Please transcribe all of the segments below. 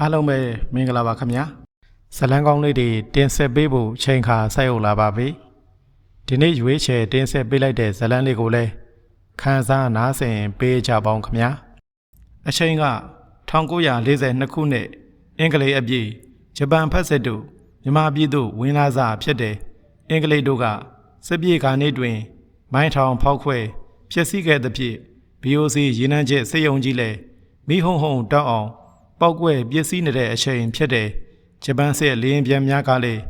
အားလုံးပဲမင်္ဂလာပါခင်ဗျာဇလန်းကောင်းလေးတွေတင်ဆက်ပေးဖို့ချိန်ခါဆက်ရောက်လာပါပြီဒီနေ့ရွေးချယ်တင်ဆက်ပေးလိုက်တဲ့ဇလန်းလေးကိုလည်းခန်းစားနားဆင်ပေးကြပါအောင်ခင်ဗျာအချိန်က1942ခုနှစ်အင်္ဂလိပ်အပြည်ဂျပန်ဖက်စစ်တို့မြန်မာပြည်သို့ဝင်လာစာဖြစ်တဲ့အင်္ဂလိပ်တို့ကစစ်ပြေခါနေ့တွင် မိုင်းထောင်ဖောက်ခွဲဖျက်ဆီးခဲ့သဖြင့် BOC ရေနံချက်စစ်ရုံကြီးလည်းမိဟုံဟုံတောက်အောင် ပောက်ကွဲပျက်စီးနေတဲ့အချိန်ဖြစ်တဲ့ဂျပန်စစ်လေယာဉ်ပြန်များကလည်း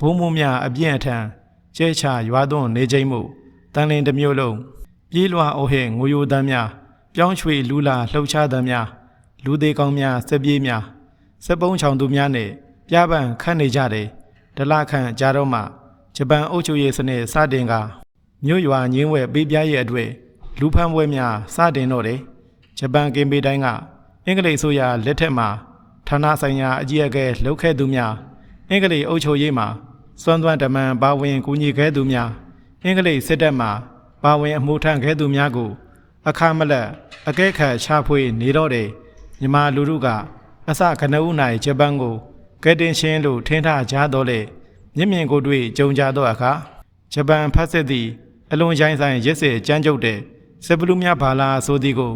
ဘုံမုံများအပြင်းအထန်ကျဲချရွာသွန်းနေချိန်မှုတန်လင်တစ်မျိုးလုံးပြေးလွှာအိုဟဲ့ငိုယိုတမ်းများပြောင်းရွှေလူလာလှုပ်ရှားတမ်းများလူသေးကောင်းများစက်ပြေးများစက်ပုံးချောင်သူများနဲ့ပြပန့်ခတ်နေကြတယ်ဒလခန့်ကြားတော့မှဂျပန်အုပ်ချုပ်ရေးစနစ်စတင်ကမြို့ရွာညင်းဝဲပေးပြရဲ့အတွေ့လူဖမ်းပွဲများစတင်တော့တယ်ဂျပန်ကင်ပေတိုင်းက အင်္ဂလိပ်ဆိုရလက်ထက်မှာဌာနဆိုင်ရာအကြီးအကဲလှုပ်ခဲ့သူများအင်္ဂလိပ်အုပ်ချုပ်ရေးမှာစွမ်းသွမ်းတမန်ပါဝင်ကူညီခဲ့သူများအင်္ဂလိပ်စစ်တပ်မှာပါဝင်အမှုထမ်းခဲ့သူများကို အခါမလက်အကဲခတ်ချဖွေနေတော့တယ်မြန်မာလူထုကအစကနဦးနိုင်ဂျပန်ကိုကဲတင်ရှင်းလို့ထင်ထားကြတော့လေမြင့်မြင့်ကိုတွေ့ကြုံကြတော့အခါဂျပန်ဖက်စစ်သည့်အလွန်ရိုင်းဆိုင်ရစ်စစ်ကြမ်းကြုတ်တဲ့စပလူမြဘာလာဆိုသည်ကို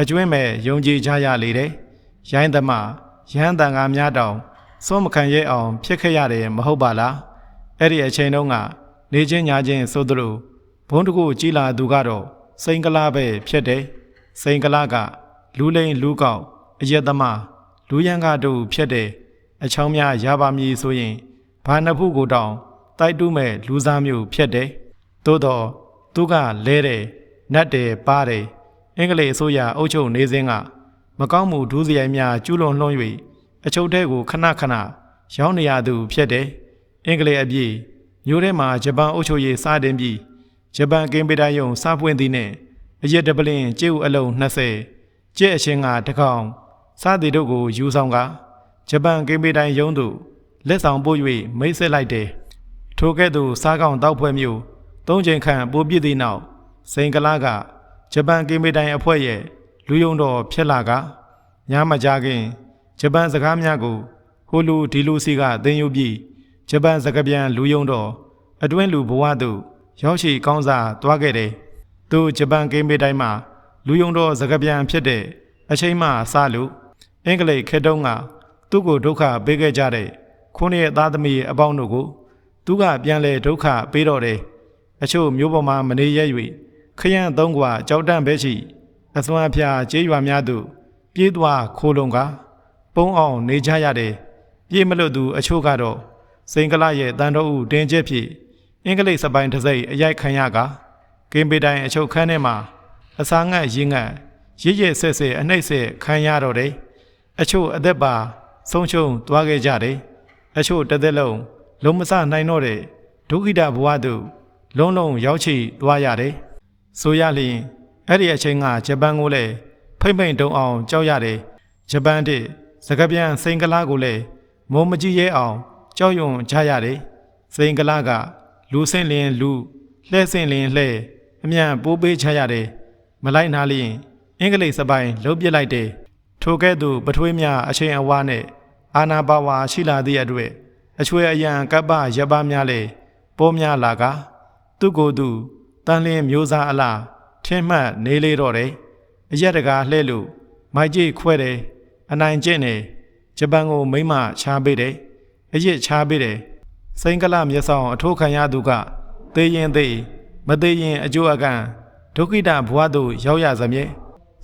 အကျွင်းမဲ့ယုံကြည်ကြရလေတယ်။ရိုင်းသမားရဟန်းတန်ကားများတောင်စွန့်မခံရဲအောင်ဖြစ်ခဲ့ရတယ်မဟုတ်ပါလား။အဲ့ဒီအချိန်တုန်းကနေချင်းညာချင်းဆိုသလိုဘုန်းတကူကြီးလာသူကတော့စိန်ကလာပဲဖြစ်တယ်။စိန်ကလာကလူလိန်လူကောက်အယက်သမားလူရန်ကတို့ဖြစ်တယ်။အချောင်းများရပါမည်ဆိုရင်ဘာနှစ်ဖူးကိုတောင်တိုက်တူးမဲ့လူစားမျိုးဖြစ်တယ်။သို့တော့သူကလဲတယ်နတ်တယ်ပါတယ် အင်္ဂလိပ်အစိုးရအုပ်ချုပ်နေစဉ်ကမကောင်းမှုဒုစရိုက်များကျူးလွန်လွှမ်း၍အချုပ်ထဲကိုခဏခဏရောက်နေရသူဖြစ်တယ်။အင်္ဂလိပ်အပြည့်မျိုးထဲမှာဂျပန်အုပ်ချုပ်ရေးစတင်ပြီးဂျပန်ကင်ပီတာယုံစပွင့်သည်နှင့်အရက်တပလင်ကျဲဥအလုံး20ကျဲအချင်းကတစ်ကောင်စသည်တို့ကိုယူဆောင်ကဂျပန်ကင်ပီတိုင်ယုံသို့လက်ဆောင်ပို့၍မိတ်ဆက်လိုက်တယ်။ထိုကဲ့သို့စားကောင်တောက်ဖွဲ့မျိုးသုံးချိန်ခန့်ပိုးပြစ်သည့်နောက်စိန်ကလာက ဂျပန်ကင်မေတိုင်အဖွဲ့ရဲ့လူယုံတော်ဖြစ်လာကညမကြခင်ဂျပန်စကားများကိုဟိုလူဒီလူစီကသင်ယူပြီးဂျပန်စကားပြန်လူယုံတော်အတွင်းလူဘဝသို့ရောက်ရှိကောင်းစားသွားခဲ့တယ်။သူဂျပန်ကင်မေတိုင်မှာလူယုံတော်စကားပြန်ဖြစ်တဲ့အချိန်မှစလို့အင်္ဂလိပ်ခေတ်တုန်းကသူ့ကိုဒုက္ခပေးခဲ့ကြတဲ့ခုနှစ်ရဲ့သားသမီးရဲ့အပေါင်းတို့ကိုသူကပြန်လဲဒုက္ခပေးတော့တယ်။အချို့မျိုးပေါ်မှာမနေရ၍ ခရမ်းသုံးကွာကြောက်တန့်ပဲရှိအစွမ်းအဖျားကျေးရွာများသို့ပြေးသွားခိုးလုံကပုံအောင်နေကြရတယ်ပြေးမလို့သူအချို့ကတော့စိန်ကလရဲ့တန်တော်ဦးတင်ချက်ဖြစ်အင်္ဂလိပ်စပိုင်းတစ်စိတ်အရိုက်ခံရကကင်းပေတိုင်အချုပ်ခန်းထဲမှာအစာငတ်ရင်ငတ်ရစ်ရစ်ဆက်ဆက်အနှိမ့်ဆက်ခံရတော့တယ်အချို့အသက်ပါဆုံးရှုံးသွားခဲ့ကြတယ်အချို့တစ်သက်လုံးလုံးမစနိုင်တော့တဲ့ဒုက္ခိတဘဝသို့လုံးလုံးရောက်ချီသွားရတယ် ဆိုရလျင်အဲ့ဒီအချိန်ကဂျပန်ကိုလည်းဖိမ့်ဖိမ့်တုံအောင်ကြောက်ရတယ်ဂျပန်တဲ့စကပြန်စိန်ကလာကိုလည်းမုံမကြည့်ရဲအောင်ကြောက်ရွံ့ကြရတယ်စိန်ကလာကလူဆင့်လင်းလူလှဲ့ဆင့်လင်းလှဲ့အမြန်ပိုးပေးချရတယ်မလိုက်နာလျင်အင်္ဂလိပ်စပိုင်းလှုပ်ပစ်လိုက်တယ်ထိုကဲ့သို့ပထွေးများအချိန်အဝါနဲ့အာနာပါဝါရှိလာသည့်အတွက်အချွေအယံကပ္ပရပ်ပါများလေပိုးများလာကသူ့ကိုယ်သူ တန်လင်းမျိုးစားအလားထင်းမှတ်နေလေတော့တယ်အရက်တကာလှဲ့လို့မိုက်ကြီးခွဲတယ်အနိုင်ကျင့်တယ်ဂျပန်ကိုမိမ့်မချားပေးတယ်အရက်ချားပေးတယ်စိန်ကလမျက်ဆောင်အထိုးခံရသူကသေရင်သေမသေးရင်အကျိုးအကံဒုက္ခိတဘဝသို့ရောက်ရစမြဲ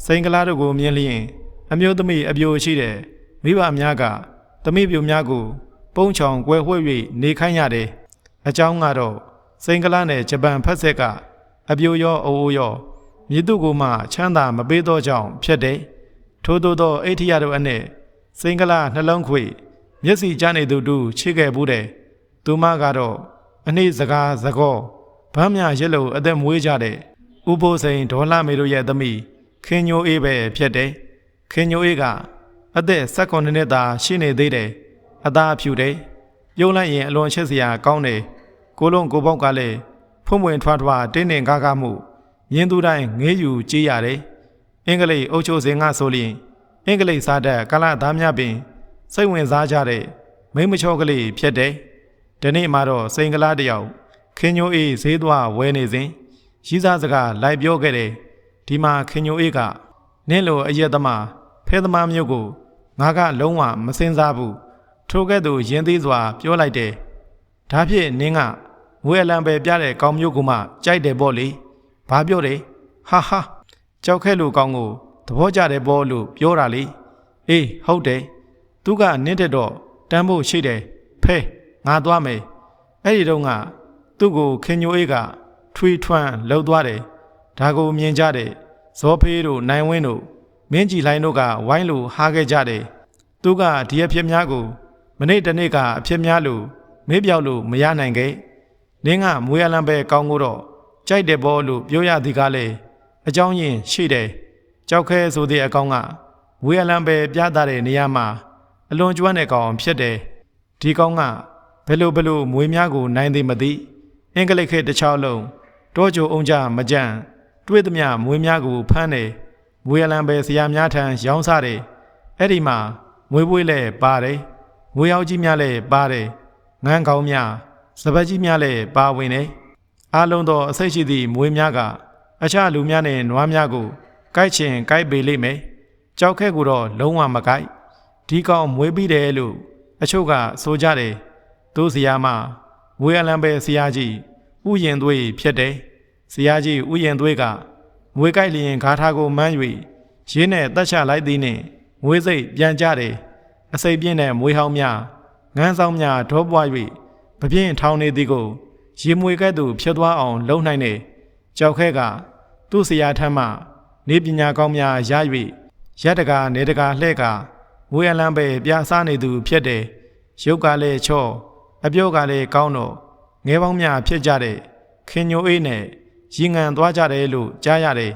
စိန်ကလတို့ကိုမြင်လျင် အမျိုးသမီးအပြိုရှိတဲ့မိဘများကသမီးပြိုများကို ပုံချောင်ကွယ်ဝှဲ့၍နေခိုင်းရတယ်အကြောင်းကတော့စိန်ကလနဲ့ဂျပန်ဖက်ဆက်က အပြိုရောအိုအိုရောမြေသူကိုမှချမ်းသာမပေးသောကြောင့်ဖြစ်တယ်။ထို့သောသောအိဋ္ဌိယတို့အနက်စိန်ကလနှလုံးခွေ မျက်စိကျနေသူတူချိခဲ့ဘူးတယ်။သူမကတော့အနည်းစကားစကောဗမ်းမြရက်လို့အသက်မွေးကြတဲ့ဥပိုးစိန်ဒေါ်လာမေတို့ရဲ့သမီးခင်ညိုအေးပဲဖြစ်တယ်။ခင်ညိုအေးကအသက်16နှစ်သာရှိနေသေးတယ်။အသားဖြူတယ်။ပြုံးလိုက်ရင်အလွန်ချစ်စရာကောင်းတယ်။ကိုလုံးကိုပေါက်ကလည်း ဖုံးပွင့်ထွားထွားတင်းတင်းကားကားမှုမြင်းသူတိုင်းငေးယူကြည်ရတယ်။အင်္ဂလိပ်အုပ်ချုပ်စဉ်ကဆိုလျင်အင်္ဂလိပ်စားတဲ့ကလသားများပင် စိတ်ဝင်စားကြတဲ့မိန်းမချောကလေးဖြစ်တယ်။ဒီနေ့မှတော့စိန်ကလားတစ်ယောက်ခင်ညိုအေးဈေးသွားဝဲနေစဉ်ရီးစားစကားလိုက်ပြောခဲ့တယ်။ဒီမှာခင်ညိုအေးကနင့်လိုအရက်သမားဖဲသမားမျိုးကိုငါကလုံးဝမစင်စားဘူး။ထိုကဲ့သို့ယဉ်သေးစွာပြောလိုက်တယ်။ဒါဖြင့်နင်းက ငွေအလံပဲပြတဲ့ကောင်းမျိုးကမှကြိုက်တယ်ပေါ့လေ။ဘာပြောတယ်။ဟာဟာကြောက်ခဲလူကောင်းကိုသဘောကျတယ်ပေါ့လို့ပြောတာလေ။အေးဟုတ်တယ်။သူကနင်းတဲ့တော့တန်းဖို့ရှိတယ်။ဖဲငါသွားမယ်။အဲ့ဒီတော့ကသူ့ကိုခင်ညိုအေးကထွေးထွန်းလှုပ်သွားတယ်။ဒါကိုမြင်ကြတဲ့ဇောဖေးတို့နိုင်ဝင်းတို့မင်းကြီးလိုင်းတို့ကဝိုင်းလို့ဟားခဲ့ကြတယ်။သူကဒီအဖြစ်များကို မနေ့တနေ့ကအဖြစ်များလို့မေးပြောက်လို့မရနိုင်ခဲ့။ နင်းကမွေးအလံပဲကောင်းကိုတော့ကြိုက်တယ်ဘောလို့ပြောရသည်ကလည်းအကြောင်းရင်းရှိတယ်။ကြောက်ခဲဆိုတဲ့အကောင်ကမွေးအလံပဲပြသတဲ့နေရာမှာအလွန်ကျွမ်းတဲ့ကောင်ဖြစ်တယ်။ဒီကောင်ကဘယ်လိုဘယ်လိုမွေးများကိုနိုင်သည်မသိအင်္ဂလိပ်ခေတ်တစ်ချောင်းလုံးတောကြိုအောင်ကြမကြံတွေးသမျှမွေးများကိုဖမ်းတယ်။မွေးအလံပဲဆရာများထံရောင်းစားတယ်။အဲ့ဒီမှာမွေးပွေးလဲပါတယ်။ငွေရောက်ကြီးများလည်းပါတယ်။ငန်းကောင်းများ စပတ်ကြီးများလည်းပါဝင်တယ်။အားလုံးသောအစိတ်ရှိသည့်မွေးများကအခြားလူများနဲ့နွားများကိုကိုက်ချင်ကိုက်ပေလိမ့်မယ်။ကြောက်ခဲကိုတော့လုံးဝမကိုက်။ဒီကောင်မွေးပြီးတယ်လို့အချို့ကဆိုကြတယ်။သူဆရာမမွေးအလံပဲဆရာကြီးဥယျင်သွေးဖြစ်တယ်။ဆရာကြီးဥယျင်သွေးကမွေးကိုက်လျင်ဂါထာကိုမှန်း၍ရင်းနဲ့တက်ချလိုက်သည်နှင့်မွေးစိတ်ပြန်ကြတယ်။အစိတ်ပြင်းတဲ့မွေးဟောင်းများငန်းဆောင်များဒေါပွား၍ ပပြင်းထောင်းနေသည်ကိုရေမွေကဲ့သို့ဖြစ်သွားအောင်လုံနိုင်တဲ့ကြောက်ခဲကသူ့ဆရာထမ်းမှနေပညာကောင်းများရ၍ရက်တကာနေတကာလှဲ့ကမွေးအလံပဲပြစားနေသူဖြစ်တယ်ရုပ်ကလည်းချော့အပြောကလည်းကောင်းတော့ငဲပေါင်းများဖြစ်ကြတဲ့ခင်ညိုအေးနဲ့ရင်ငံသွားကြတယ်လို့ကြားရတယ်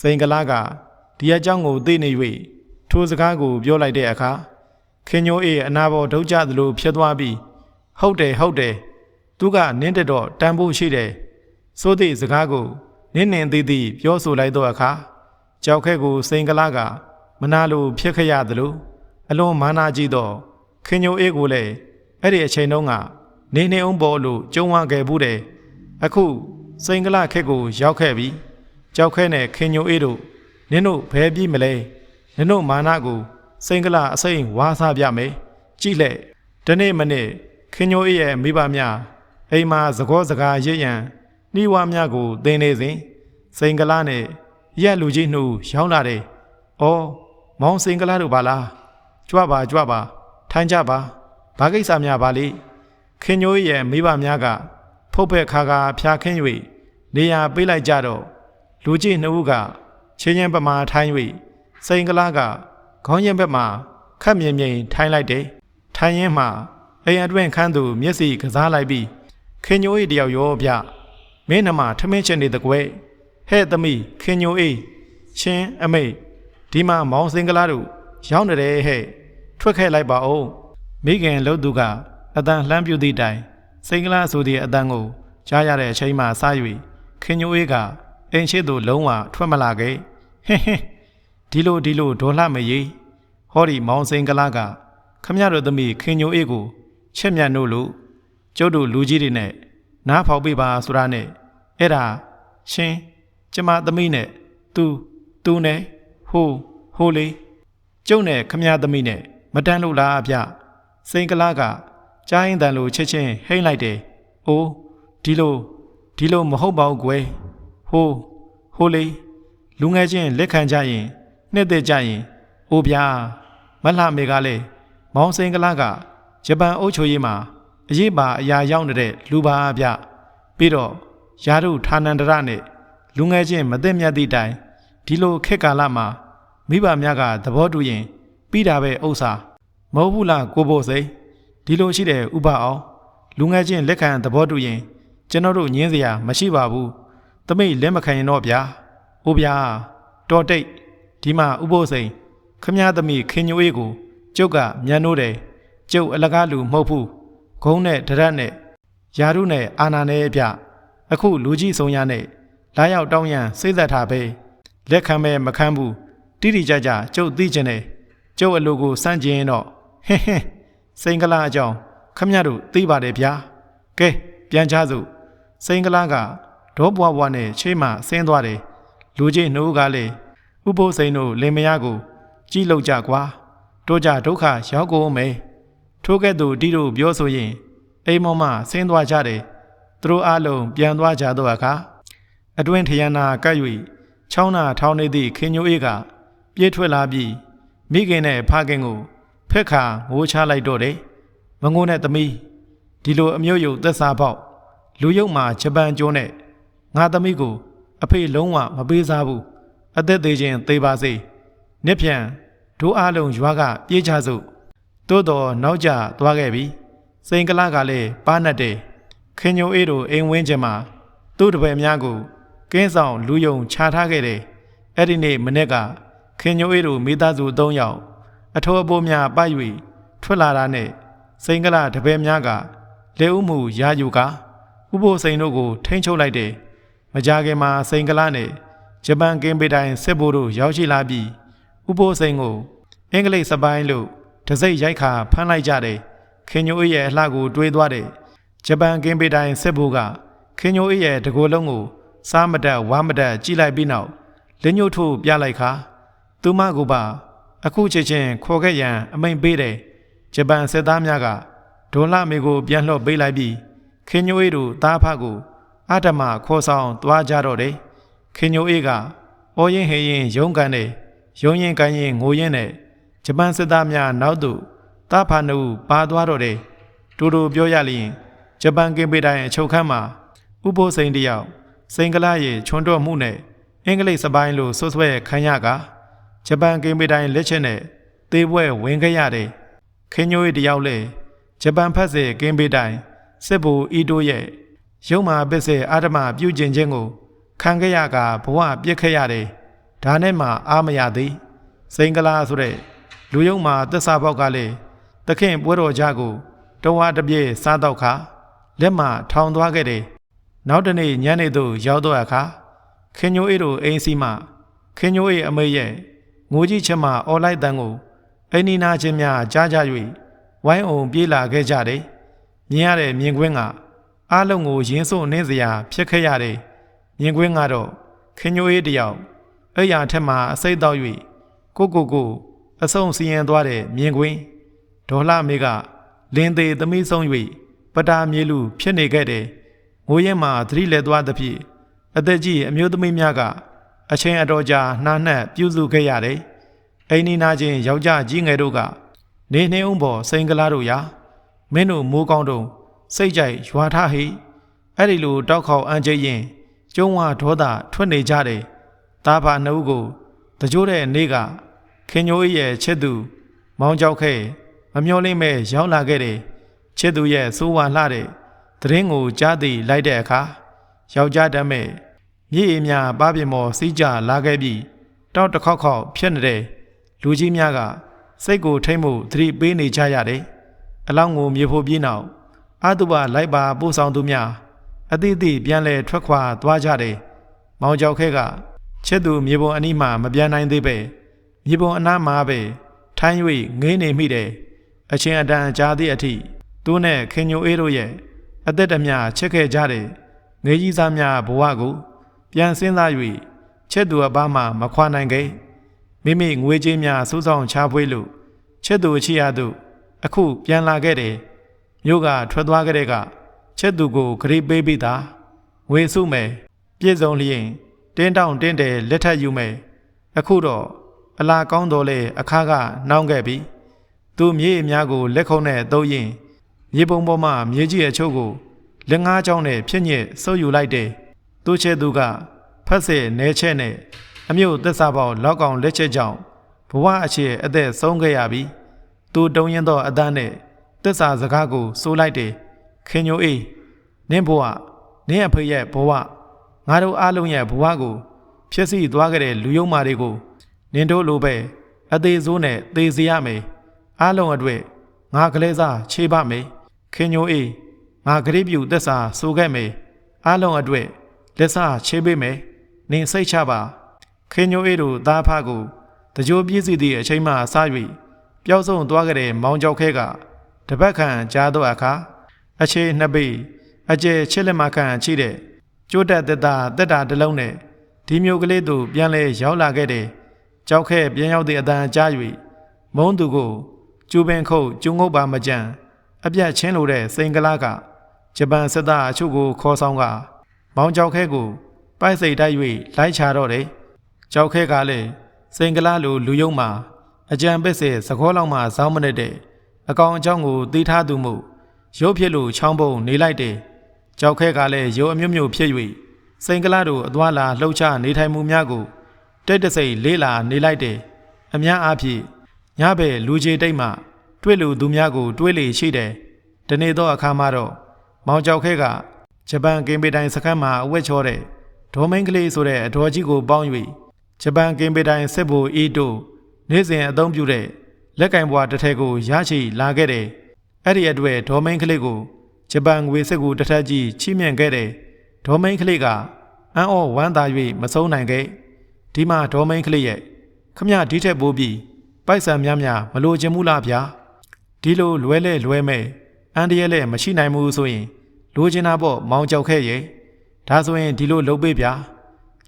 စိန်ကလာကဒီအကြောင်းကိုသိနေ၍ထိုစကားကိုပြောလိုက်တဲ့အခါခင်ညိုအေးအနာဘောဒုတ်ကြသလိုဖြစ်သွားပြီး ဟုတ်တယ်ဟုတ်တယ်သူကနင်းတက်တော့တန်ဖို့ရှိတယ်စိုးသည့်စကားကိုနင်းနင်းသေးသေးပြောဆိုလိုက်တော့အခါကြောက်ခဲကိုစိန်ကလာကမနာလိုဖြစ်ခရသလိုအလွန်မာနာကြီးတော့ခင်ညိုအေးကိုလည်းအဲ့ဒီအချိန်တုန်းကနေနေအောင်ပေါ်လို့ကြုံဝခဲ့ဘူးတယ်အခုစိန်ကလာခက်ကိုရောက်ခဲ့ပြီကြောက်ခဲနဲ့ခင်ညိုအေးတို့နင်းတို့ဘယ်ပြီမလဲနင်တို့မာနကိုစိန်ကလာအစိမ်ဝါစားပြမယ်ကြည့်လက်ဒီနေ့မနေ့ ခင်ညိုအေးရဲ့မိဘများအိမ်မှာသကောစကားရစ်ရန်နှီးဝါများကိုသင်နေစဉ်စိန်ကလာနဲ့ရက်လူကြီးနှုတ်ရောင်းလာတယ်။အော်မောင်စိန်ကလာတို့ပါလား။ကြွပါကြွပါထိုင်ကြပါ။ဘာကိစ္စများပါလိခင်ညိုရဲ့မိဘများကဖုတ်ဖက်ခါခါဖျားခင်း၍နေရာပေးလိုက်ကြတော့လူကြီးနှစ်ဦးကချင်းချင်းပမာထိုင်း၍စိန်ကလာကခေါင်းရင်ဘက်မှာခက်မြင်မြင်ထိုင်းလိုက်တယ်။ထိုင်းရင်မှ အိမ်အတွင်းခန်းသူမျက်စိကစားလိုက်ပြီးခင်ညို၏တယောက်ရောဗျမင်းနှမထမင်းချက်နေတကွဲဟဲ့သမီးခင်ညိုအေးချင်းအမိတ်ဒီမှာမောင်စင်ကလာတို့ရောက်နေတယ်ဟဲ့ထွက်ခဲ့လိုက်ပါဦးမိခင်လှုပ်သူကအတန်လှမ်းပြူသည့်တိုင်စိန်ကလာဆိုသည့်အတန်ကိုကြားရတဲ့အချိန်မှစ၍ခင်ညိုအေးကအိမ်ရှိသို့လုံးဝထွက်မလာခဲ့ဟင်းဟင်းဒီလိုဒီလိုဒေါ်လှမရေးဟောဒီမောင်စိန်ကလာကခမရတို့သမီးခင်ညိုအေးကို ချက်မြတ်နို့လို့ကျုပ်တို့လူကြီးတွေနဲ့နားဖောက်ပေးပါဆိုတာနဲ့အဲ့ဒါရှင်ကျမသမီးနဲ့သူသူနဲ့ဟိုဟိုလေးကျုံနဲ့ခမရသမီးနဲ့မတန်းလို့လားအဖစိန်ကလာကကြားရင်တန်လို့ချက်ချင်းဟိမ့်လိုက်တယ်။အိုးဒီလိုဒီလိုမဟုတ်ပါဘူးကွယ်။ဟိုဟိုလေးလူငယ်ချင်းလက်ခံကြရင်နှစ်သက်ကြရင်အိုးဗျာမလှမေကလည်းမောင်စိန်ကလာက ဂျပန်အုပ်ချုပ်ရေးမှာအရေးပါအရာရောက်နေတဲ့လူပါအပြပြီးတော့ယာရုဌာနန္ဒရနဲ့လူငယ်ချင်းမသိမြတ်သည့်တိုင်ဒီလိုခက်ကာလမှာမိဘများကသဘောတူရင် ပြီးတာပဲဥစ္စာမဟုတ်ဘူးလားကိုဖို့စိဒီလိုရှိတဲ့ဥပအောင်လူငယ်ချင်းလက်ခံသဘောတူရင် ကျွန်တော်တို့ညင်းစရာမရှိပါဘူးတမိတ်လက်မခံရင်တော့ဗျာအိုးဗျာတော်တိတ်ဒီမှာဥပုစိန်ခမည်းသမီးခင်ညိုအေးကိုကျုပ်ကမြန်နိုးတယ် ကျုပ်အလကားလူမဟုတ်ဘူးဂုံးနဲ့ဒရက်နဲ့ယာရုနဲ့အာနာနဲ့ပြအခုလူကြီးဆုံးရနဲ့လာရောက်တောင်းရန်စိတ်သက်ထားပဲလက်ခံမဲ့မခံဘူးတိတိကျကျကျုပ်သိကျင်တယ်ကျုပ်အလိုကိုစန့်ကျင်ရင်တော့ဟဟင်းဟင်းစိန်ကလာအကြောင်းခမရတို့သိပါတယ်ဗျာကဲပြန်ချစို့စိန်ကလာကဒေါဘွားဘွားနဲ့ချိမှဆင်းသွားတယ်လူကြီးနှိုးကလည်းဥပုသ်စိန်တို့လင်မယားကို ကြည်လောက်ကြကွာတို့ကြဒုက္ခရောက်ကုန်မယ် ထိုးကဲ့သို့တိတို့ပြောဆိုရင်အိမ်မောင်မှဆင်းသွားကြတယ်သူတို့အားလုံးပြန်သွားကြတော့အခါအတွင်ထရနာကပ်၍ချောင်းနာထောင်းနေသည့်ခင်ညိုအေးကပြေးထွက်လာပြီးမိခင်နဲ့ဖခင်ကိုဖက်ခါငိုးချလိုက်တော့တယ်မငိုနဲ့သမီးဒီလိုအမျိုးယုတ်သက်စာပေါက်လူယုတ်မှာဂျပန်ကျိုးနဲ့ငါသမီးကို အဖေလုံးဝမပေးစားဘူးအသက်သေးခြင်းသေပါစေနှစ်ပြန်ဒိုးအားလုံးရွာကပြေးချစို့ သို့တော်နောက်ကျသွားခဲ့ပြီစိန်ကလကလည်းပါနတ်တယ်ခင်ညိုအေးတို့အိမ်ဝင်းကျင်မှာသူ့တပည့်များကိုကင်းဆောင်လူယုံခြာထားခဲ့တယ်အဲ့ဒီနေ့မနေ့ကခင်ညိုအေးတို့မိသားစု၃ယောက်အထောအပိုးများပတ်၍ထွက်လာတာနဲ့စိန်ကလတပည့်များကလက်ဥမှုရာယူကဥပိုလ်စိန်တို့ကိုထိန်းချုပ်လိုက်တယ်မကြခင်မှာစိန်ကလနဲ့ဂျပန်ကင်းပေတိုင်းစစ်ဘိုးတို့ရောက်ရှိလာပြီးဥပိုလ်စိန်ကိုအင်္ဂလိပ်စပိုင်းလို့ တစိမ့်ရိုက်ခါဖမ်းလိုက်ကြတယ်ခင်ညိုအေးရဲ့အလှကိုတွေးသွားတယ်ဂျပန်ကင်းပေတိုင်းစစ်ဘိုးကခင်ညိုအေးရဲ့တကိုယ်လုံးကိုစားမတက်ဝါမတက်ကြည့်လိုက်ပြီးနောက်လင်းညို့ထို့ပြလိုက်ခါသူမကိုပါအခုချက်ချင်းခေါ်ခဲ့ရန်အမိန်ပေးတယ်ဂျပန်စစ်သားများကဒေါ်လာမေကိုပြန်လှော့ပေးလိုက်ပြီးခင်ညိုအေးတို့တားဖကိုအတ္တမခေါ်ဆောင်သွားကြတော့တယ်ခင်ညိုအေးကအော်ရင်ဟေရင်ရုံးကန်တယ်ရုံးရင်ကန်ရင်ငိုရင်နဲ့ ဂျပန်စစ်သားများနောက်သို့တားဖနှုတ်ပါသွားတော့တယ်တူတူပြောရလျင်ဂျပန်ကင်ပေတိုင်းအချုပ်ခန်းမှာဥပိုလ်စိန်တယောက်စိန်ကလာရဲ့ချွန်တော်မှုနဲ့အင်္ဂလိပ်စပိုင်းလိုဆွဆွဲခမ်းရကဂျပန်ကင်ပေတိုင်းလက်ချက်နဲ့သေးပွဲဝင်ခဲ့ရတယ်ခင်ညိုရဲ့တယောက်လေဂျပန်ဖက်စေကင်ပေတိုင်းစစ်ဘူအီတိုရဲ့ရုံမာပစ်စေအာဓမပြုကျင်ခြင်းကိုခံခဲ့ရကဘဝပြစ်ခဲ့ရတယ်ဒါနဲ့မှအာမရသည်စိန်ကလာဆိုတဲ့ လူယုံမှာသက်စာပေါက်ကလည်းသခင်ပွဲတော်ကြကိုတဝါတပြည့်စားတော့ခါလက်မှထောင်သွားခဲ့တယ်နောက်တနေ့ညနေသို့ရောက်တော့အခါခင်ညိုအေးတို့အိမ်စီမှခင်ညိုအေးအမေရဲ့ငိုကြီးချက်မှအော်လိုက်တန်းကိုအိနီနာချင်းများကြားကြ၍ဝိုင်းအောင်ပြေးလာခဲ့ကြတယ်မြင်ရတဲ့မြင်ကွင်းကအားလုံးကိုရင်းစို့နှင်းစရာဖြစ်ခဲ့ရတယ်မြင်ကွင်းကတော့ခင်ညိုအေးတယောက်အဲ့ရထက်မှအစိတ်တော့၍ကိုကိုကို အဆုံစီရင်သွားတဲ့မြင်ကွင်းဒေါ်လာမေကလင်းသေးသမီးဆုံး၍ပတာမြေလူဖြစ်နေခဲ့တယ်ငိုရင်မှသတိလဲသွားသဖြင့်အသက်ကြီးအမျိုးသမီးများကအချင်းအတော်ကြာနှာနှက်ပြုစုခဲ့ရတယ်အိမ်နီနာချင်းယောက်ျားကြီးငယ်တို့ကနေနှင်းအောင်ပေါ်စိန်ကလားတို့ရာမင်းတို့မိုးကောင်းတုံစိတ်ကြိုက်ရွာထားဟိအဲ့ဒီလိုတောက်ခေါအန်ကျရင်ကျုံးဝဒေါသထွက်နေကြတယ်တာဖာနှုတ်ကိုတကြိုးတဲ့နေ့က ခင်ညိုအေးရဲ့ချစ်သူမောင်ကြောက်ခဲ့မမျောလင်းမဲ့ရောက်လာခဲ့တယ်ချစ်သူရဲ့စိုးဝါလှတဲ့သတင်းကိုကြားသိလိုက်တဲ့အခါယောက်ျားတမ်းမဲ့မြေအများပါပြမော်စီးကြလာခဲ့ပြီးတောက်တစ်ခေါက်ခေါက်ဖြစ်နေတဲ့လူကြီးများကစိတ်ကိုထိမ့်မှုသတိပေးနေကြရတယ်အလောင်းကိုမြေဖို့ပြီးနောက်အတုပလိုက်ပါပို့ဆောင်သူများအသည့်အသည့်ပြန်လဲထွက်ခွာသွားကြတယ်မောင်ကြောက်ခဲကချစ်သူမြေပုံအနီးမှမပြန်နိုင်သေးပဲ မြေပုံအနားမှာပဲထိုင်း၍ငေးနေမိတယ်အချင်းအတန်ကြားသည့်အထိသူနဲ့ခင်ညိုအေးတို့ရဲ့အသက်တမျှချစ်ခဲ့ကြတဲ့ငေးကြီးစားများဘဝကို ပြန်စဉ်းစား၍ချစ်သူအပားမှမခွာနိုင်ခဲ့မိမိငွေကြေးများစိုးဆောင်ချဖွေးလို့ချစ်သူအချီရသူအခုပြန်လာခဲ့တယ်မြို့ကထွက်သွားကြတဲ့ကချစ်သူကိုဂရိပေးပြီးသားငွေစုမယ်ပြည့်စုံလျင်တင်းတောင့်တင်းတယ်လက်ထပ်ယူမယ်အခုတော့ အလာကောင်းတော်လေအခါကနှောင်းခဲ့ပြီသူမြေအများကိုလက်ခုံနဲ့သုံးရင်မြေပုံပေါ်မှမြေကြီးအချို့ကိုလက်ငါးချောင်းနဲ့ဖြစ်ညစ်ဆုပ်ယူလိုက်တယ်သူချဲသူကဖတ်စေနဲချက်နဲ့အမျိုးသက်စာပေါလောက်ကောင်လက်ချက်ကြောင့်ဘဝအခြေအသက်ဆုံးခဲ့ရပြီသူတုံရင်သောအသားနဲ့သက်စာစကားကိုစိုးလိုက်တယ်ခင်ညိုအေးနင့်ဘဝနင့်အဖေရဲ့ဘဝငါတို့အားလုံးရဲ့ဘဝကိုဖြစ်စီသွားကြတဲ့လူယုံမာတွေကို နင်တို့လိုပဲအသေးစိုးနဲ့သေစေရမယ်အားလုံးအတွက်ငါကလေးစားခြေပါမယ်ခင်ညိုအေးငါဂရိပြုသက်စာဆိုခဲ့မယ်အားလုံးအတွက်လက်စားခြေပေးမယ်နင်စိတ်ချပါခင်ညိုအေးတို့သားဖကိုတကြိုးပြည့်စုံသည့်အချိန်မှစ၍ပျောက်ဆုံးသွားခဲ့တဲ့မောင်ကြောက်ခဲကတပတ်ခန့်ကြားတော့အခါအခြေနှစ်ပိအကျဲချစ်လက်မခန့်ချိတဲ့ကျိုးတက်တက်တာတက်တာတစ်လုံးနဲ့ဒီမျိုးကလေးတို့ပြန်လဲရောက်လာခဲ့တဲ့ ကြောက်ခဲပြန်ရောက်တဲ့အတန်ကြား၍မုံသူကိုကျူပင်ခုတ်ကျုံငုတ်ပါမကြံအပြတ်ချင်းလိုတဲ့စိန်ကလာကဂျပန်စစ်သားအချို့ကိုခေါ်ဆောင်ကမောင်ကြောက်ခဲကိုပိုက်စိတ်တိုက်၍လိုက်ချတော့တယ်ကြောက်ခဲကလည်းစိန်ကလာလိုလူယုံမှာအကြံပစ်စေသခေါ်လောက်မှစောင်းမနေတဲ့အကောင်အကြောင်းကိုသိထားသူမှုရုပ်ဖြစ်လို့ချောင်းပုံနေလိုက်တယ်ကြောက်ခဲကလည်းရုပ်အမျိုးမျိုးဖြစ်၍စိန်ကလာတို့အသွာလာလှုပ်ချနေထိုင်မှုများကို တိတ်တဆိတ်လေးလာနေလိုက်တယ်အများအားဖြင့်ညဘက်လူကြီးတိတ်မှတွေ့လူသူများကို တွေးလေရှိတယ်ဒီနေ့တော့အခါမှာတော့မောင်ကြောက်ခဲကဂျပန်ကင်ပေတိုင်စခန်းမှာအဝတ်ချောတဲ့ဒေါ်မင်းကလေးဆိုတဲ့အတော်ကြီးကိုပေါင်း၍ဂျပန်ကင်ပေတိုင်စစ်ဘူအီတိုနေ့စဉ်အသုံးပြုတဲ့လက်ကင်ဘွားတစ်ထည်ကိုရရှိလာခဲ့တယ်အဲ့ဒီအတွက်ဒေါ်မင်းကလေးကိုဂျပန်ငွေစစ်ကူတစ်ထက်ကြီးချီးမြှင့်ခဲ့တယ်ဒေါ်မင်းကလေးကအံ့ဩဝမ်းသာ၍မဆုံးနိုင်ခဲ့ ဒီမှာဒေါ်မင်းကလေးရဲ့ခမရဒီထက်ပိုးပြီးပိုက်ဆံများများမလိုချင်ဘူးလားဗျာဒီလိုလွဲလဲလွဲမဲ့အန်တရဲလဲမရှိနိုင်ဘူးဆိုရင်လိုချင်တာပေါ့မောင်ကြောက်ခဲ့ရဲ့ဒါဆိုရင်ဒီလိုလုပ်ပေးဗျာ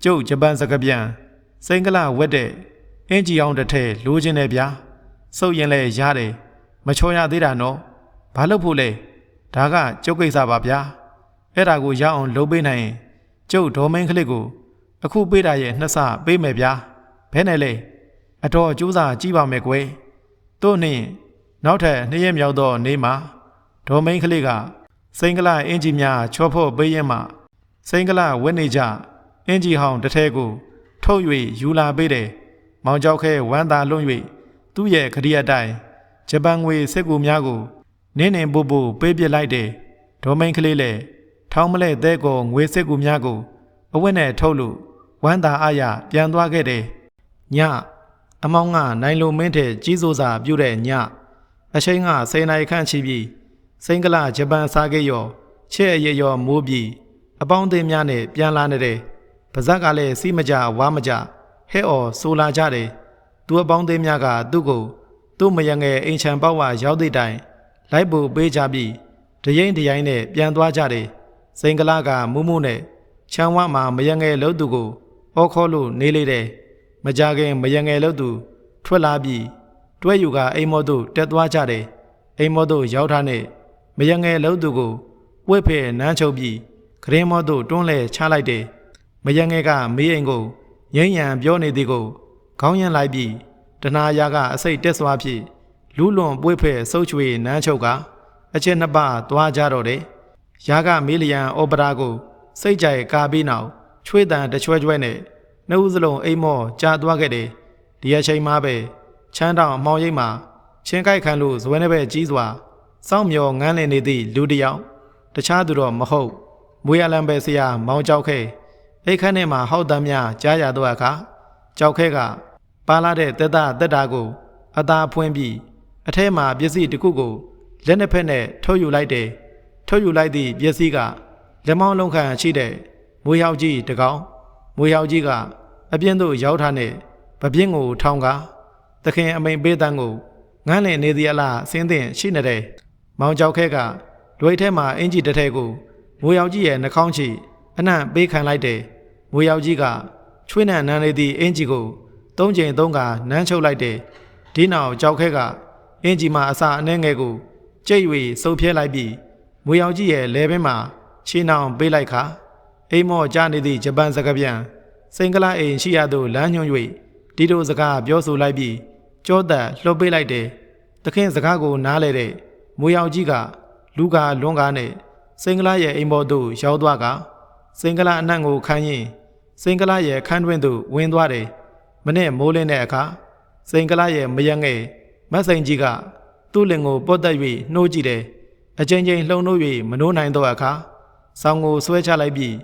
ကျုပ်ဂျပန်စကားပြန်စိန်ကလာဝက်တဲ့အင်ဂျီအောင်တစ်ထည်လိုချင်တယ်ဗျာစုပ်ရင်လဲရတယ်မချောရသေးတာနော်ဘာလို့ဖို့လဲဒါကကျုပ်ကိစ္စပါဗျာအဲ့ဒါကိုရအောင်လုပ်ပေးနိုင်ရင်ကျုပ်ဒေါ်မင်းကလေးကို အခုပေးတာရဲ့နှစ်ဆပေးမယ်ဗျာဘဲနဲ့လဲအတော်ကြိုးစားကြည့်ပါမယ်ကွယ်တို့နှင့်နောက်ထပ်နှစ်ရက်မြောက်သောနေ့မှာဒေါ်မင်းကလေးကစိန်ကလာအင်ဂျီများချောဖို့ပေးရင်မှစိန်ကလာဝက်နေကြအင်ဂျီဟောင်းတစ်ထဲကို ထုတ်၍ယူလာပေးတယ်မောင်ကြောက်ခဲဝမ်းသာလွန်း၍သူ့ရဲ့ခရီးအတိုင်းဂျပန်ငွေစစ်ကူများကိုနင်းနေပူပူပေးပစ်လိုက်တယ်ဒေါ်မင်းကလေးလည်းထောင်းမလဲတဲ့ကိုငွေစစ်ကူများကို အဝတ်နဲ့ထုတ်လို့ ဝမ်းသာအားရပြန်သွားခဲ့တယ်ညအမောင်းကနိုင်လိုမင်းတဲ့ကြီးစိုးစာပြုတဲ့ညအချိန်ကစိန်နိုင်ခန့်ချီပြီးစိန်ကလာဂျပန်စားခဲ့ရောချဲ့ရရောမိုးပြီးအပေါင်းအသင်းများနဲ့ပြန်လာနေတယ်ပါဇက်ကလည်းစီးမကြဝါမကြဟဲ့အော်ဆိုလာကြတယ်သူအပေါင်းအသင်းများကသူ့ကိုသူ့မယငယ်အိမ်ချံပေါက်ဝရောက်သည့်တိုင်လိုက်ပို့ပေးကြပြီးတရင်တရိုင်းနဲ့ပြန်သွားကြတယ်စိန်ကလာကမူးမူးနဲ့ချမ်းဝမှာမယငယ်လို့သူကို အော်ခေါ်လို့နေလေတယ်မကြခင်မယငယ်လို့သူထွက်လာပြီးတွဲယူကအိမ်မောတို့တက်သွားကြတယ်အိမ်မောတို့ရောက်ထားနဲ့မယငယ်လို့သူကိုဝှက်ဖဲနန်းချုပ်ပြီးခရင်မောတို့တွန်းလဲချလိုက်တယ်မယငယ်ကမေးအိမ်ကိုငိမ့်ရန်ပြောနေသည်ကိုခေါင်းရန်လိုက်ပြီးတနာယာကအစိတ်တက်စွာဖြင့်လူးလွန်ပွေးဖဲဆုပ်ချွေနန်းချုပ်ကအချက်နှစ်ပါးသွားကြတော့တယ်ယာကမေးလျံအော်ပရာကို စိတ်ကြိုက်ကာပြီးနောက် ချွေးတန်တချွဲချွဲနဲ့နှုတ်စလုံးအိမ်မောကြာသွားခဲ့တယ်ဒီအချိန်မှပဲချမ်းတောင်အမောင်ရိပ်မှာချင်းကိုက်ခံလို့ဇွဲနှပဲကြီးစွာစောင့်မျောငန်းလည်နေသည့်လူတစ်ယောက်တခြားသူတော့မဟုတ်မွေရလံပဲဆရာမောင်ကြောက်ခဲအိတ်ခမ်းထဲမှာဟောက်တမ်းများကြားရတော့အခါကြောက်ခဲကပါလာတဲ့တက်တာတက်တာကို အသာဖွင့်ပြီးအထဲမှာပစ္စည်းတစ်ခုကိုလက်နှစ်ဖက်နဲ့ထုတ်ယူလိုက်တယ်ထုတ်ယူလိုက်သည့်ပစ္စည်းကလက်မောင်းလုံးခံရှိတဲ့ မွေရောက်ကြီးတကောင်မွေရောက်ကြီးကအပြင်းတို့ရောက်ထားတဲ့ဗပြင်းကိုထောင်းကားသခင်အမိန်ပေးတန်းကိုငန်းလည်နေသည်အလားအစင်းသင်ရှိနေတဲ့မောင်ကြောက်ခဲကလွိထဲမှာအင်ဂျီတစ်ထည်ကိုမွေရောက်ကြီးရဲ့နှာခေါင်းချီအနှံ့ပေးခံလိုက်တယ်မွေရောက်ကြီးကချွေးနှံနန်းနေသည့်အင်ဂျီကိုသုံးချိန်သုံးကနန်းချုပ်လိုက်တယ်ဒီနောက်ကြောက်ခဲကအင်ဂျီမှာအစာအနှဲငယ်ကိုကြိတ်၍စုပ်ဖြဲလိုက်ပြီးမွေရောက်ကြီးရဲ့လဲဘင်းမှာခြေနှောင်ပေးလိုက်ခါ အိမ်မော့ကြားနေသည့်ဂျပန်စကားပြန်စိန်ကလာအိမ်ရှိရသို့လမ်းညွှန်၍ဒီလိုစကားပြောဆိုလိုက်ပြီးကြောသက်လှုပ်ပေးလိုက်တယ်။သခင်စကားကိုနားလဲတဲ့မွေရောင်ကြီးကလူကလွန်ကားနဲ့စိန်ကလာရဲ့အိမ်ပေါ်သို့ရောက်သွားကစိန်ကလာအနံ့ကိုခန်းရင်စိန်ကလာရဲ့ခန်းတွင်သို့ဝင်သွားတယ်။မနေ့မိုးလင်းတဲ့အခါစိန်ကလာရဲ့မယငယ်မတ်စိန်ကြီးကသူ့လင်ကိုပုတ်တက်၍နှိုးကြည့်တယ်။အချိန်ချင်းလှုံနှိုး၍မနှိုးနိုင်တော့အခါဆောင်းကိုဆွဲချလိုက်ပြီး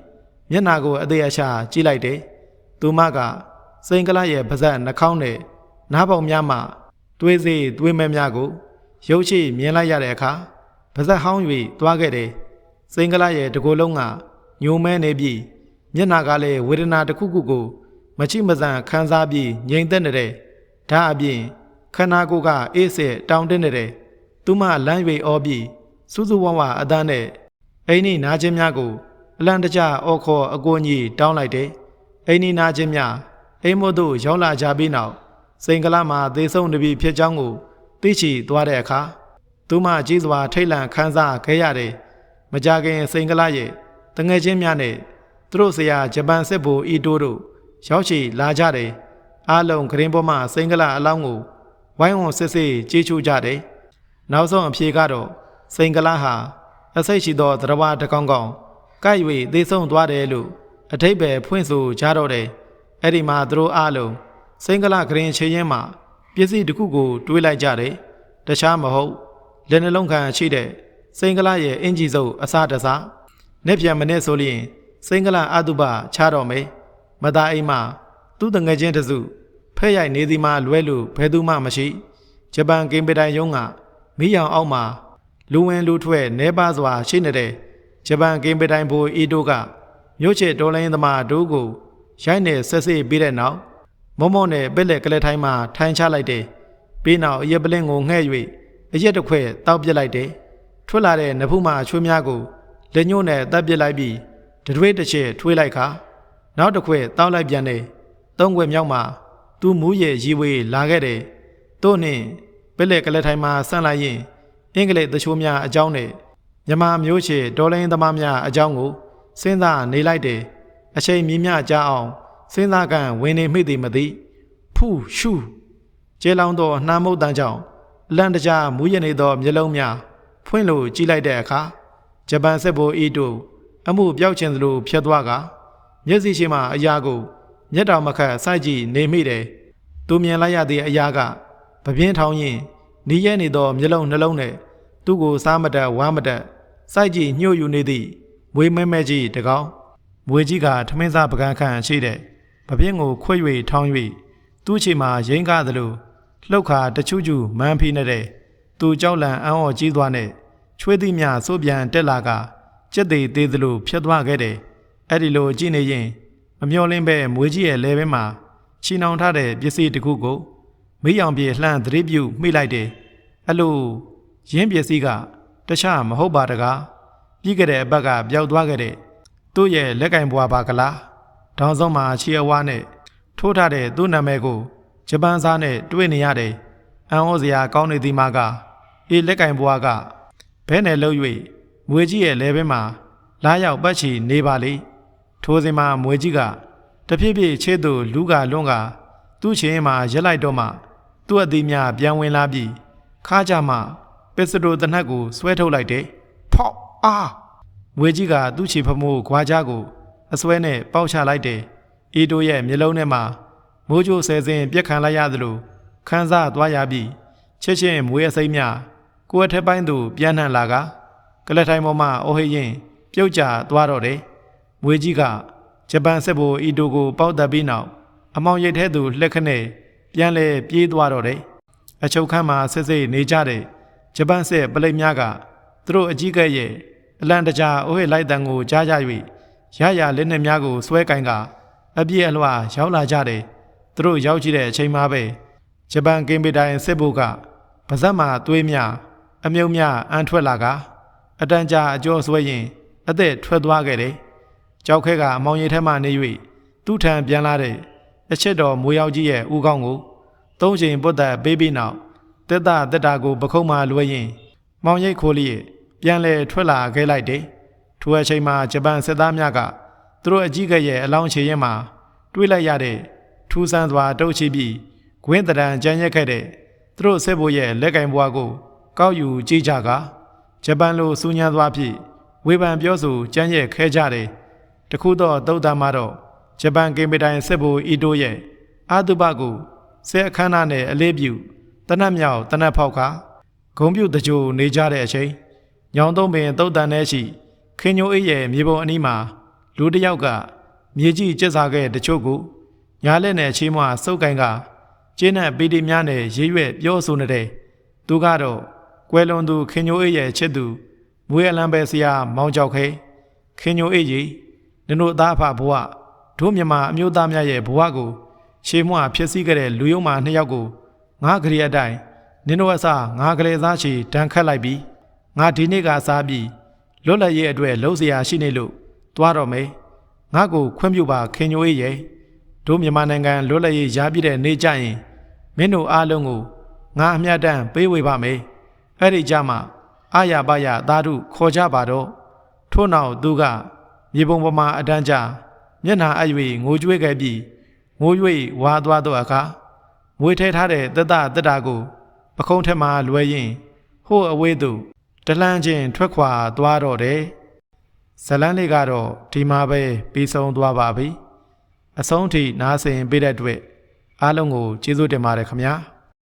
မျက်နာကိုအသေးအချာကြည့်လိုက်တယ်။သူမကစိန်ကလရဲ့ပါဇက်နှာခေါင်းနဲ့နားပေါင်များမှတွေးစေတွေးမဲများကိုရုပ်ရှိမြင်လိုက်ရတဲ့အခါပါဇက်ဟောင်း၍သွားခဲ့တယ်။စိန်ကလရဲ့တကိုယ်လုံးကညိုမဲနေပြီးမျက်နာကလည်းဝေဒနာတစ်ခုခုကိုမချိမဆန်ခံစားပြီးငြိမ်သက်နေတဲ့ဒါအပြင်ခန္ဓာကိုယ်ကအေးစစ်တောင်းတင်းနေတယ်သူမလမ်း၍အောပြီးစူးစူးဝဝအသားနဲ့အိမ်နီနာချင်းများကို အလံတကြအော်ခေါ်အကိုကြီးတောင်းလိုက်တယ်အိမ်နီနာချင်းများအိမ်မို့သို့ရောက်လာကြပြီးနောက်စိန်ကလာမှာသေဆုံးနေပြီဖြစ်ကြောင်းကိုသိချီသွားတဲ့အခါသူမကြီးစွာထိတ်လန့်ခန်းစားခဲ့ရတယ်မကြခင်စိန်ကလာရဲ့တငယ်ချင်းများနဲ့သူတို့ဆရာဂျပန်စစ်ဗိုလ်အီတိုတို့ရောက်ချီလာကြတယ်အားလုံးဂရင်ပေါ်မှာစိန်ကလာအလောင်းကိုဝိုင်းဝန်းစစ်စစ်ကြေးချိုးကြတယ်နောက်ဆုံးအဖြေကတော့စိန်ကလာဟာအစိတ်ရှိသောသရဝတကောင်ကောင် ကိုက်၍သေဆုံးသွားတယ်လို့အထိပ္ပယ်ဖွင့်ဆိုကြတော့တယ်အဲ့ဒီမှာသူတို့အားလုံးစိန်ကလာဂရင်ချေရင်မှာပစ္စည်းတစ်ခုကိုတွေးလိုက်ကြတယ်တခြားမဟုတ်လက်နှလုံးခံရှိတဲ့စိန်ကလာရဲ့အင်ဂျီစုပ်အစားတစားနဲ့ပြန်မနဲ့ဆိုလျင်စိန်ကလာအတုပချတော့မယ်မသားအိမ်မှာသူ့တငယ်ချင်းတစုဖဲ့ရိုက်နေသည်မှာလွဲလို့ဘယ်သူမှမရှိဂျပန်ကင်ပတိုင်ယုံကမီးရောင်အောက်မှာလူဝင်လူထွက်နေပါစွာရှိနေတဲ့ ဂျပန်ကင်ပတိုင်ဘူအီတိုကမြို့ချစ်တော်လိုင်းသမားတို့ကိုရိုက်နေဆက်စစ်ပြီးတဲ့နောက်မုံမုံနဲ့ပက်လက်ကလေးထိုင်းမှာထိုင်ချလိုက်တယ်ပြီးနောက်အရက်ပလင်းကိုငှဲ့၍အရက်တစ်ခွဲတောက်ပစ်လိုက်တယ်ထွက်လာတဲ့နဖူးမချွေးများကိုလက်ညှိုးနဲ့တပ်ပစ်လိုက်ပြီးတတွေးတစ်ချက်ထွေးလိုက်ခါနောက်တစ်ခွဲတောက်လိုက်ပြန်တယ်သုံးခွဲမြောက်မှာသူမူးရဲ့ရီဝေးလာခဲ့တယ်တို့နှင့်ပက်လက်ကလေးထိုင်းမှာဆန့်လိုက်ရင်အင်္ဂလိပ်သချိုးများအကြောင်းနဲ့ မြန်မာမျိုးချေဒေါ်လင်းသမားများအကြောင်းကိုစဉ်းစားနေလိုက်တယ်အချိန်မြင့်မြကြအောင်စဉ်းစားကန်ဝင်နေမိသည်မသိဖူးရှူကျေလောင်းသောနှမ်းမုတ်တန်းကြောင့်အလန့်တကြားမူးရနေသောမျက်လုံးများဖွင့်လို့ကြည့်လိုက်တဲ့အခါဂျပန်စစ်ဗိုလ်အီတို့အမှုပြောက်ချင်သလိုဖြတ်သွားကမျက်စိရှိမှအရာကိုမျက်တောင်မခတ်စိုက်ကြည့်နေမိတယ်သူမြင်လိုက်ရသည့်အရာကပပြင်းထောင်းရင်နီးရဲနေသောမျက်လုံးနှလုံးနဲ့သူ့ကိုစားမတက်ဝမ်းမတက် စိုက်ကြည့်ညှို့ယူနေသည့်မွေးမဲမဲကြီးတကောင်မွေကြီးကထမင်းစားပကန်းခန့်ရှိတဲ့ပပြင်းကိုခွဲ့၍ထောင်း၍သူ့ချီမှာရိမ့်ကားသလိုလှုပ်ခါတချူးချူမန်းဖိနေတဲ့သူကြောက်လန့်အံ့ဩကြီးသွားတဲ့ချွေးသည့်မြစိုးပြန်တက်လာကကြက်သေးသေးသလိုဖြတ်သွားခဲ့တယ်အဲ့ဒီလိုကြည့်နေရင်မမျော်လင့်ပဲမွေကြီးရဲ့လဲဘဲမှာချီနှောင်ထားတဲ့ပစ္စည်းတစ်ခုကိုမိအောင်ပြေလှမ်းသတိပြုမိလိုက်တယ်အဲ့လိုရင်းပစ္စည်းက တခြားမဟုတ်ပါတကားပြီးခဲ့တဲ့အပတ်ကပျောက်သွားခဲ့တဲ့သူ့ရဲ့လက်ကင်ဘွားပါကလားတောင်စုံမှာခြေအဝါနဲ့ထိုးထားတဲ့သူ့နာမည်ကိုဂျပန်စားနဲ့တွေ့နေရတယ်အံ့ဩစရာကောင်းနေသည်မှာကအေးလက်ကင်ဘွားကဘဲနဲ့လှုပ်၍မွေကြီးရဲ့လဲဘဲမှာလာရောက်ပတ်ချီနေပါလေထိုစဉ်မှာမွေကြီးကတဖြည်းဖြည်းခြေသူလူကလွန်းကသူ့ချင်းမှာရက်လိုက်တော့မှသူ့အသည်များပြန်ဝင်လာပြီးခါကြမှ ပစ္စတိုတနတ်ကိုဆွဲထုတ်လိုက်တယ်ဖောက်အာမွေကြီးကသူ့ချီဖမိုးခွာကြကိုအစွဲနဲ့ပေါက်ချလိုက်တယ်အီတိုရဲ့မျက်လုံးထဲမှာမိုးကြိုးဆဲစင်ပြက်ခံလိုက်ရသလိုခန်းစားသွားရပြီးချစ်ချင်းမွေးအစိမ့်များကိုယ်ထက်ပိုင်းသူပြန်နှံလာကကလထိုင်ပေါ်မှာအိုဟိရင်ပြုတ်ကျသွားတော့တယ်မွေကြီးကဂျပန်စစ်ဗိုလ်အီတိုကိုပေါက်တက်ပြီးနောက်အမောင်ရိတ်ထဲသူလက်ခနဲ့ပြန်လဲပြေးသွားတော့တယ်အချုပ်ခန်းမှာစစ်စစ်နေကြတဲ့ ဂျပန်စစ်ပလိတ်များကသူတို့အကြီးကဲ့ရဲ့အလံတကြားအိုဟိလိုက်တန်ကိုကြားကြ၍ရရလက်နဲ့များကိုဆွဲကင်ကအပြည့်အလွှာရောက်လာကြတယ်သူတို့ရောက်ကြည့်တဲ့အချိန်မှာပဲဂျပန်ကင်ပီတိုင်စစ်ဘုတ်ကပါဇက်မှာသွေးများအမြုံများအန်ထွက်လာကအတန်ကြာအကျော်ဆွဲရင်အသက်ထွက်သွားခဲ့တယ်ကြောက်ခဲကအမောင်ရီထဲမှနေ၍သူ့ထံပြန်လာတဲ့အချစ်တော်မွေရောက်ကြီးရဲ့ဦးခေါင်းကိုသုံးချိန်ပုတ်သက်ပေးပြီးနောက် တက်တာတက်တာကိုပခုံးမှလွှဲရင်မောင်ရိတ်ခိုးလျက်ပြန်လဲထွက်လာခဲ့လိုက်တယ်ထိုအချိန်မှာဂျပန်စစ်သားများကသူတို့အကြီးကရဲ့အလောင်းချေရင်မှာတွေးလိုက်ရတဲ့ထူးဆန်းစွာတုတ်ချပြီးဂွင်းတရံကြမ်းရက်ခဲ့တဲ့သူတို့စစ်ဘိုးရဲ့လက်ကင်ဘွားကိုကောက်ယူကြည့်ကြကဂျပန်လိုစူးညံသွားဖြင့်ဝေဖန်ပြောဆိုကြမ်းရက်ခဲကြတယ်တခုတော့သုတ်တမ်းမှာတော့ဂျပန်ကင်ပတိုင်စစ်ဘိုးအီတိုရဲ့အာတုပကိုဆဲအခမ်းအနားနဲ့အလေးပြု တနတ်မြောက်တနတ်ဖောက်ခါဂုံပြုတ်တကြိုနေကြတဲ့အချိန်ညောင်သုံးပင်သုတ်တန်ထဲရှိခင်ညိုအေးရဲ့မြေပုံအနီးမှာလူတစ်ယောက်ကမြေကြီးကျက်စားခဲ့တချို့ကိုညာလက်နဲ့ချေးမွားစုပ်ကိုင်ကကျင်းနဲ့ပီတီများနဲ့ရေးရွက်ပြောဆိုနေတဲ့သူကတော့ကွယ်လွန်သူခင်ညိုအေးရဲ့ချစ်သူမွေးအလံပဲဆရာမောင်ကြောက်ခဲခင်ညိုအေးကြီးနင်တို့အသားအဖဘဝတို့မြမအမျိုးသားများရဲ့ဘဝကိုရှေးမွားဖြစ်စည်းခဲ့တဲ့လူယုံမာနှစ်ယောက်ကို ငါဂရီအတိုင်းနင်တို့အစားငါကလေးသားချီတန်းခတ်လိုက်ပြီးငါဒီနေ့ကစားပြီးလွတ်လပ်ရေးအတွက်လှုပ်เสียရှိနေလို့သွားတော့မယ်ငါကိုခွင့်ပြုပါခင်ညိုရေးရဲ့တို့မြန်မာနိုင်ငံလွတ်လပ်ရေးရပြည့်တဲ့နေ့ကျရင်မင်းတို့အားလုံးကိုငါအမျှတမ်းပေးဝေပါမယ်အဲ့ဒီကြမှာအာရပါရသာဓုခေါ်ကြပါတော့ထို့နောက်သူကမြေပုံပေါ်မှာအတန်းကြမျက်နှာအပ်၍ငိုကြွေးခဲ့ပြီးငို၍ဝါသွားတော့အခါ မွေထဲထားတဲ့တက်တာတက်တာကိုပခုံးထက်မှလွဲရင်ဟိုအဝေးသို့တလန်းချင်းထွက်ခွာသွားတော့တယ်ဇလန်းလေးကတော့ဒီမှာပဲပြီးဆုံးသွားပါပြီအဆုံးထိနားဆင်ပေးတဲ့အတွက်အားလုံးကိုကျေးဇူးတင်ပါတယ်ခင်ဗျာ